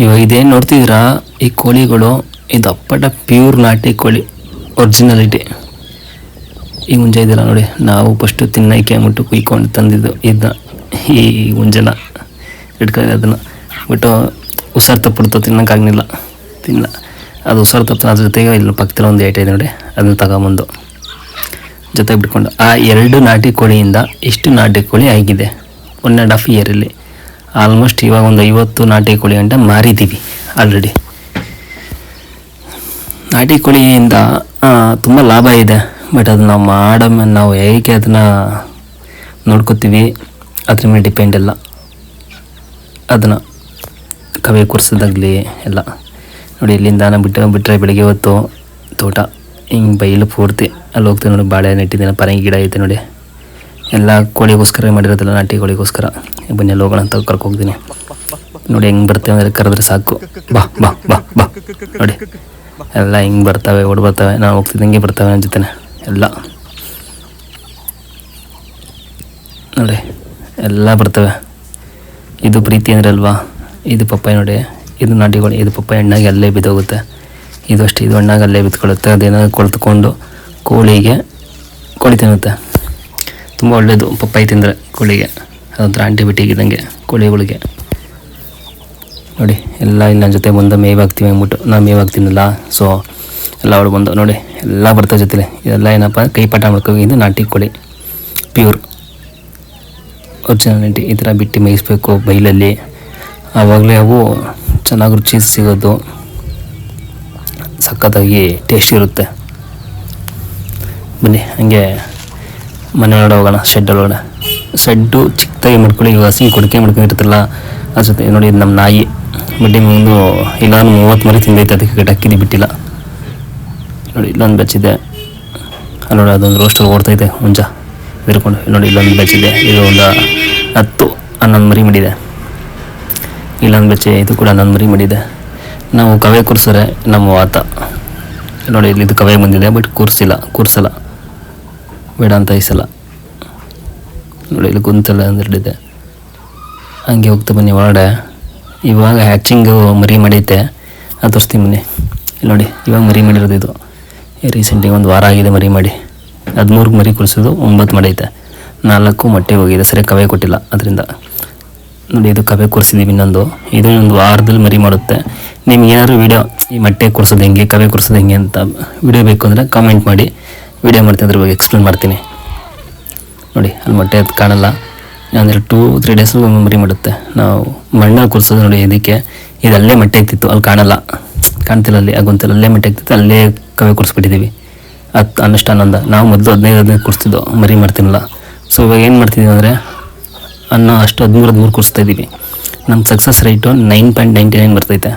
ಇವಾಗ ಇದೇನು ನೋಡ್ತಿದ್ದೀರಾ ಈ ಕೋಳಿಗಳು, ಇದು ಅಪ್ಪಟ ಪ್ಯೂರ್ ನಾಟಿ ಕೋಳಿ ಒರಿಜಿನಾಲಿಟಿ ಈ ಮುಂಜೆ ಇದೆಲ್ಲ ನೋಡಿ, ನಾವು ಫಸ್ಟು ತಿನ್ನಕ್ಕೆ ಅಂದ್ಬಿಟ್ಟು ಕುಯ್ಕೊಂಡು ತಂದಿದ್ದು ಇದನ್ನ ಈ ಮುಂಜಾನ ಇಟ್ಕೊಂಡು ಅದನ್ನು. ಬಿಟ್ಟು ಹುಷಾರು ತಪ್ಪಿಡ್ತು ತಿನ್ನೋಕ್ಕಾಗಲಿಲ್ಲ. ತಿನ್ನ. ಅದು ಹುಷಾರು ತಪ್ಪ ಅದ್ರ ಜೊತೆಗೆ ಇಲ್ಲಿ ಪಕ್ಕದಲ್ಲಿ ಒಂದು ಏಟ್ ಇದೆ ನೋಡಿ, ಅದನ್ನ ತಗೊಂಬಂದು. ಜೊತೆಗೆ ಬಿಟ್ಕೊಂಡು ಆ ಎರಡು ನಾಟಿ ಕೋಳಿಯಿಂದ ಇಷ್ಟು ನಾಟಿ ಕೋಳಿ ಆಗಿದೆ. ಒನ್ ಆ್ಯಂಡ್ ಹಾಫ್ ಇಯರಲ್ಲಿ ಆಲ್ಮೋಸ್ಟ್ ಇವಾಗ ಒಂದು ಐವತ್ತು ನಾಟಿ ಕೋಳಿ ಅಂತ ಮಾರಿದ್ದೀವಿ ಆಲ್ರೆಡಿ ನಾಟಿ ಕೋಳಿಯಿಂದ ತುಂಬ ಲಾಭ ಇದೆ. ಬಟ್ ಅದು ನಾವು ಮಾಡೋ ನಾವು ಹೇಗೆ ಅದನ್ನು ನೋಡ್ಕೋತೀವಿ, ಅದ್ರ ಮೇಲೆ ಡಿಪೆಂಡ್ ಎಲ್ಲ ಅದನ್ನು ಕವೆ ಕುರ್ಸೋದಾಗ್ಲಿ ಎಲ್ಲ. ನೋಡಿ, ಇಲ್ಲಿಂದ ನಾನು ಬಿಟ್ಟು ಬಿಟ್ಟರೆ ಬೆಳಗ್ಗೆ ಹೊತ್ತು ತೋಟ, ಹಿಂಗೆ ಬೈಲು ಪೂರ್ತಿ. ಅಲ್ಲಿ ಹೋಗ್ತೀವಿ ನೋಡಿ, ಬಾಳೆ ನೆಟ್ಟಿದ್ದೀನಿ, ಪರಂಗಿ ಗಿಡ ಐತೆ ನೋಡಿ. ಎಲ್ಲ ಕೋಳಿಗೋಸ್ಕರ ಮಾಡಿರೋದಿಲ್ಲ ನಾಟಿ ಕೋಳಿಗೋಸ್ಕರ. ಬನ್ನಿ ಅಲ್ಲಿ ಹೋಗೋಣ ಅಂತ ಕರ್ಕೊ ಹೋಗ್ತೀನಿ ನೋಡಿ ಹೆಂಗೆ ಬರ್ತೇವೆ ಅಂದರೆ ಕರೆದ್ರೆ ಸಾಕು. ಬಾ ಬಾ ಬಾ ಬಾ. ನೋಡಿ. ಎಲ್ಲ ಹಿಂಗೆ ಬರ್ತವೆ, ಓಡ್ ಬರ್ತವೆ. ನಾವು ಹೋಗ್ತಿದ್ದಂಗೆ ಬರ್ತವೆ ನನ್ನ ಜೊತೆ ಎಲ್ಲ. ನೋಡಿ, ಎಲ್ಲ ಬರ್ತವೆ. ಇದು ಪ್ರೀತಿ ಅಂದರೆ ಅಲ್ವಾ? ಇದು ಪಪ್ಪಾಯ ನೋಡಿ. ಇದು ನಾಟಿಗಳು ಇದು ಪಪ್ಪಾಯ ಹಣ್ಣಾಗಿ ಅಲ್ಲೇ ಬಿದ್ದೋಗುತ್ತೆ. ಇದು ಅಷ್ಟೇ, ಇದು ಹಣ್ಣಾಗಿ ಅಲ್ಲೇ ಬಿತ್ಕೊಳ್ಳುತ್ತೆ ಅದೇನಾದ್ರು ಕೊಳ್ತುಕೊಂಡು ಕೋಳಿಗೆ ಕೋಳಿ ತಿನ್ನುತ್ತೆ. ತುಂಬ ಒಳ್ಳೆಯದು ಪಪ್ಪಾಯಿ ತಿಂದರೆ ಕೋಳಿಗೆ. ಅದೊಂಥರ ಆಂಟಿಬಯೋಟಿಕ್ ಇದ್ದಂಗೆ ಕೋಳಿಗಳಿಗೆ. ನೋಡಿ, ಎಲ್ಲ ಇಲ್ಲಿ ನನ್ನ ಜೊತೆ ಬಂದು ಮೇವು ಹಾಕ್ತೀವಿ ಅಂದ್ಬಿಟ್ಟು. ನಾನು ಮೇವು ಹಾಕ್ತೀನಲ್ಲ ಸೊ ಎಲ್ಲ ಅವಳು ಬಂದು ನೋಡಿ, ಎಲ್ಲ ಬರ್ತಾ ಜೊತೆಲೆ. ಇದೆಲ್ಲ ಏನಪ್ಪ, ಕೈ ಪಾಠ ಮಾಡ್ಕೋಗಿದ್ದು ನಾಟಿ ಕೋಳಿ. ಪ್ಯೂರ್ ಒರಿಜಿನಾಲಿಟಿ ಈ ಥರ ಬಿಟ್ಟು ಮೇಯಿಸ್ಬೇಕು ಬೈಲಲ್ಲಿ. ಆವಾಗಲೇ ಅವು ಚೆನ್ನಾಗಿ ರುಚಿ ಸಿಗೋದು. ಸಖತ್ತಾಗಿ ಟೇಸ್ಟ್ ಇರುತ್ತೆ. ಬನ್ನಿ, ಹಂಗೆ ಮನೆ ಒಳಗಡೆ ಹೋಗೋಣ ಶೆಡ್ ಒಳಗಡೆ. ಶೆಡ್ಡು ಚಿಕ್ಕದಾಗಿ ಮಾಡ್ಕೊಳ್ಳಿ, ಇವಾಗ ಹಸಿ ಕೊಡಿಕೆ ಮಾಡ್ಕೊಂಡು ಇರ್ತಿಲ್ಲ ಅನ್ಸುತ್ತೆ. ನೋಡಿ, ಇದು ನಮ್ಮ ನಾಯಿ. ಬಡ್ಡಿ ಮುಂದು ಇಲ್ಲ ಮೂವತ್ತು ಮರಿ ತಿಂದೈತೆ, ಅದಕ್ಕೆ ಕಟ್ಟಿ ಹಾಕಿದ್ದು, ಬಿಟ್ಟಿಲ್ಲ. ನೋಡಿ, ಇಲ್ಲೊಂದು ಬೆಚ್ಚಿದೆ ಅಲ್ಲಿ ನೋಡಿ, ಅದೊಂದು ರೋಸ್ಟಲ್ಲಿ ಓಡ್ತೈತೆ ಹುಂಜ ಇರ್ಕೊಂಡು ನೋಡಿ, ಇಲ್ಲೊಂದು ಬೆಚ್ಚಿದೆ ಇದು. ಒಂದು ಹತ್ತು, ಹನ್ನೊಂದು ಮರಿ ಮಾಡಿದೆ. ಇಲ್ಲೊಂದು ಬೆಚ್ಚೆ ಇದು ಕೂಡ ಹನ್ನೊಂದು ಮರಿ ಮಾಡಿದೆ. ನಾವು ಕವೆ ಕೂರಿಸಿದ್ರೆ ನಮ್ಮ ವಾತ. ನೋಡಿ, ಇಲ್ಲಿ ಇದು ಕವೆ ಬಂದಿದೆ ಬಟ್ ಕೂರಿಸಿಲ್ಲ, ಕೂರ್ಸಲ್ಲ. ಬೇಡ ಅಂತ ಈ ನೋಡಿ, ಇಲ್ಲಿ ಕುಂತಲ್ಲ ಅಂದಿರಲಿದೆ ಹಂಗೆ ಹೋಗ್ತಾ ಬನ್ನಿ ಒಳಗಡೆ. ಇವಾಗ ಹ್ಯಾಚಿಂಗು ಮರಿ ಮಾಡೈತೆ ಅದು ತೋರಿಸ್ತೀನಿ ಬನ್ನಿ. ನೋಡಿ, ಇವಾಗ ಮರಿ ಮಾಡಿರೋದು ಇದು. ರೀಸೆಂಟಿಗೆ ಒಂದು ವಾರ ಆಗಿದೆ ಮರಿ ಮಾಡಿ. ಹದಿಮೂರು ಮರಿ ಕುಳಿಸೋದು ಒಂಬತ್ತು ಮಾಡೈತೆ ನಾಲ್ಕು ಮೊಟ್ಟೆ ಹೋಗಿದೆ. ಸರಿ ಕವೆ ಕೊಟ್ಟಿಲ್ಲ ಅದರಿಂದ. ನೋಡಿ, ಇದು ಕವೆ ಕೂರಿಸಿದ್ದೀವಿ ಇನ್ನೊಂದು. ಇದು ಒಂದು ವಾರದಲ್ಲಿ ಮರಿ ಮಾಡುತ್ತೆ. ನಿಮ್ಗೆ ಏನಾದರೂ ವೀಡಿಯೋ ಈ ಮೊಟ್ಟೆ ಕೊಡಿಸೋದು ಹೆಂಗೆ, ಕವೆ ಕೊಡಿಸೋದು ಹೆಂಗೆ ಅಂತ ವೀಡಿಯೋ ಬೇಕು ಅಂದರೆ ಕಾಮೆಂಟ್ ಮಾಡಿ. ವೀಡಿಯೋ ಮಾಡ್ತೀನಿ, ಅದ್ರ ಬಗ್ಗೆ ಎಕ್ಸ್ಪ್ಲೇನ್ ಮಾಡ್ತೀನಿ. ನೋಡಿ, ಅಲ್ಲಿ ಮೊಟ್ಟೆ ಅದು ಕಾಣಲ್ಲ. ಅಂದರೆ ಟೂ ತ್ರೀ ಡೇಸ್ ಮರಿ ಮಾಡುತ್ತೆ. ನಾವು ಮಣ್ಣಲ್ಲಿ ಕೂರಿಸೋದು ನೋಡಿ, ಇದಕ್ಕೆ ಇದು ಅಲ್ಲೇ ಮೊಟ್ಟೆ ಆಗ್ತಿತ್ತು ಅಲ್ಲಿ ಕಾಣಲ್ಲ. ಕಾಣ್ತಿಲ್ಲ ಅಲ್ಲಿ ಆಗೊಂತಲ್ಲಿ ಅಲ್ಲೇ ಮೊಟ್ಟೆ ಆಗ್ತಿತ್ತು ಅಲ್ಲೇ ಕವೆ ಕೂರಿಸ್ಬಿಟ್ಟಿದ್ದೀವಿ ಅದು ಅನ್ನಷ್ಟು ಹನ್ನೊಂದು ನಾವು ಮೊದಲು ಹದಿನೈದು ಹದಿನೈದು ಕೂರಿಸ್ತಿದ್ದೋ ಮರಿ ಮಾಡ್ತೀನಲ್ಲ. ಸೊ ಇವಾಗ ಏನು ಮಾಡ್ತಿದ್ದೀವಿ ಅಂದರೆ, ಅನ್ನ ಅಷ್ಟು ಹದಿಮೂರು ಹದಿಮೂರು ಕೂರಿಸ್ತಾ ಇದ್ದೀವಿ. ನಮ್ಮ success rate nine point ninety nine ಬರ್ತೈತೆ.